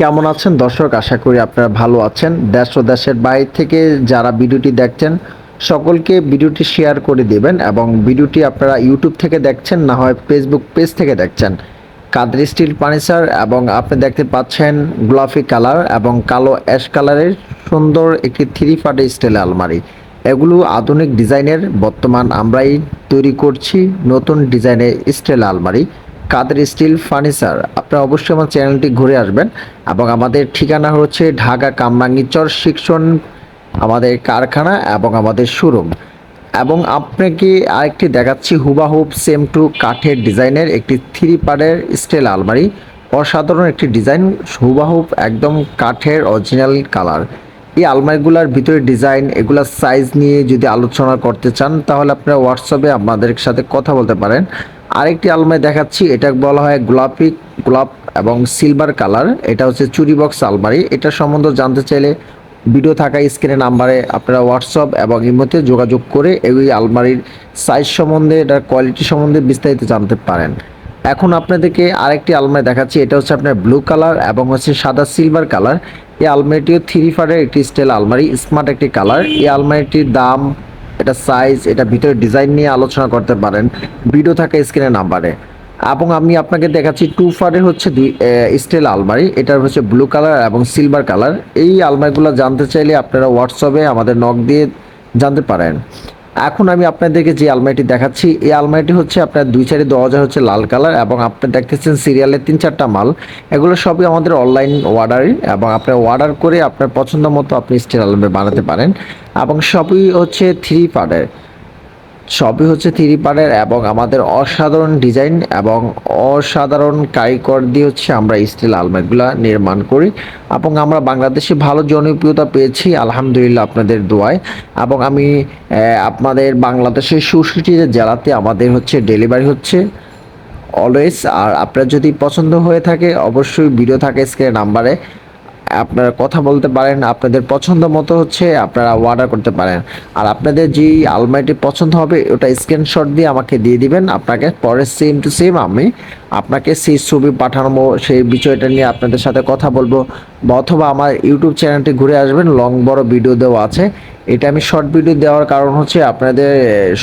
কেমন আছেন? দর্শক, আশা করি আপনারা ভালো আছেন। দেশ ও দেশের বাইরে থেকে যারা ভিডিওটি দেখছেন, সকলকে ভিডিওটি শেয়ার করে দেবেন এবং ভিডিওটি আপনারা ইউটিউব থেকে দেখছেন, না হয় ফেসবুক পেজ থেকে দেখছেন। কাদের স্টিল ফার্নিচার এবং আপনি দেখতে পাচ্ছেন গোলাপি কালার এবং কালো অ্যাশ কালারের সুন্দর একটি থ্রি পার্টের স্টিল আলমারি। এগুলো আধুনিক ডিজাইনের। বর্তমান আমরাই তৈরি করছি নতুন ডিজাইনের স্টিল আলমারি। কাদের স্টিল ফার্নিচার? আপনারা অবশ্যই আমার চ্যানেলটি ঘুরে আসবেন। এবং আমাদের ঠিকানা হচ্ছে ঢাকা কামরাঙ্গিচর শিক্ষণ, আমাদের কারখানা এবং আমাদের শোরুম। এবং আপনাকে আরেকটি দেখাচ্ছি হুবাহুব সেম টু কাঠের ডিজাইনের একটি থ্রি পার্টের স্টিল আলমারি। অসাধারণ একটি ডিজাইন হুবাহুব একদম কাঠের অরিজিনাল কালার। এই আলমারিগুলোর ভিতরে ডিজাইন, এগুলার সাইজ নিয়ে যদি আলোচনা করতে চান, তাহলে আপনারা হোয়াটসঅ্যাপে আমাদের সাথে কথা বলতে পারেন। আরেকটি আলমারি দেখাচ্ছি, এটা বলা হয় গোলাপি, গোলাপ এবং সিলভার কালার। এটা হচ্ছে চুরি বক্স আলমারি। এটা সম্বন্ধে জানতে চাইলে ভিডিও থাকা স্ক্রিনে নাম্বারে আপনারা হোয়াটসঅ্যাপ এবং ইমোতে যোগাযোগ করে এই আলমারির সাইজ সম্বন্ধে, এটার কোয়ালিটি সম্বন্ধে বিস্তারিত জানতে পারেন। এখন আপনাদেরকে আরেকটি আলমারি দেখাচ্ছি, এটা হচ্ছে আপনার ব্লু কালার এবং হচ্ছে সাদা সিলভার কালার। এই আলমারিটিও থ্রি ফারের একটি স্টাইল আলমারি, স্মার্ট একটি কালার। এই আলমারিটির দাম এটা সাইজ এটা ভিতরে ডিজাইন নিয়ে আলোচনা করতে পারেন। ভিডিও থাকা স্ক্রিনে নাম্বারে এবং আমি আপনাকে দেখাচ্ছি টু ফারের হচ্ছে স্টিল আলমারি। এটার হচ্ছে ব্লু কালার এবং সিলভার কালার এই আলমারিগুলো জানতে চাইলে আপনারা হোয়াটসঅ্যাপে আমাদের নক দিয়ে জানতে পারেন। এখন আমি আপনাদেরকে যে আলমারিটি দেখাচ্ছি, এই আলমারিটি হচ্ছে আপনার দুই চারি দরজা হচ্ছে লাল কালার এবং আপনি দেখতেছেন সিরিয়ালের তিন চারটা মাল। এগুলো সবই আমাদের অনলাইন অর্ডারই এবং আপনার অর্ডার করে আপনার পছন্দ মতো আপনি স্টিল আলমারি বানাতে পারেন। এবং সবই হচ্ছে থ্রি পার্টের সবই হচ্ছে থ্রি পার্টের এবং আমাদের অসাধারণ ডিজাইন এবং অসাধারণ কারিগর দিয়ে হচ্ছে আমরা স্টিল আলমারিগুলো নির্মাণ করি এবং আমরা বাংলাদেশে ভালো জনপ্রিয়তা পেয়েছি, আলহামদুলিল্লাহ আপনাদের দোয়ায়। এবং আমি আপনাদের বাংলাদেশের সুশীটি জেলাতে আমাদের হচ্ছে ডেলিভারি হচ্ছে অলওয়েজ। আর আপনার যদি পছন্দ হয়ে থাকে, অবশ্যই ভিডিও থাকে স্ক্রিনের নাম্বারে। আপনারা কথা বলতে পারেন, আপনাদের পছন্দ মতো হচ্ছে আপনারা অর্ডার করতে পারেন। আর আপনাদের যে আলমারিটি পছন্দ হবে, ওটা স্ক্রিনশট দিয়ে আমাকে দিয়ে দিবেন। আপনাকে পরে সেম টু সেম আমি আপনাকে সেই ছবি পাঠানো সেই বিষয়টা নিয়ে আপনাদের সাথে কথা বলব। অথবা আমার ইউটিউব চ্যানেলটি ঘুরে আসবেন লং বড় ভিডিও দেওয়া আছে। এটা আমি শর্ট ভিডিও দেওয়ার কারণ হচ্ছে আপনাদের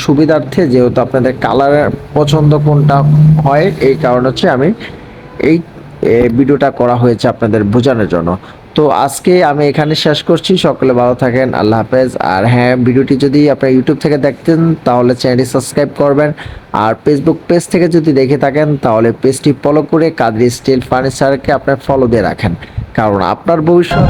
সুবিধার্থে, যেহেতু আপনাদের কালার পছন্দ কোনটা হয়, এই কারণ হচ্ছে আমি এই ভিডিওটা করা হয়েছে আপনাদের বোঝানোর জন্য। তো আজকে আমি এখানে শেষ করছি। সকলে ভালো থাকেন, আল্লাহ হাফেজ। আর হ্যাঁ ভিডিওটি যদি আপনার ইউটিউব থেকে দেখতেন, তাহলে চ্যানেলটি সাবস্ক্রাইব করবেন। আর ফেসবুক পেজ থেকে যদি দেখে থাকেন, তাহলে পেজটি ফলো করে কাদরি স্টিল ফার্নিচারকে আপনার ফলো দিয়ে রাখেন। কারণ আপনার ভবিষ্যৎ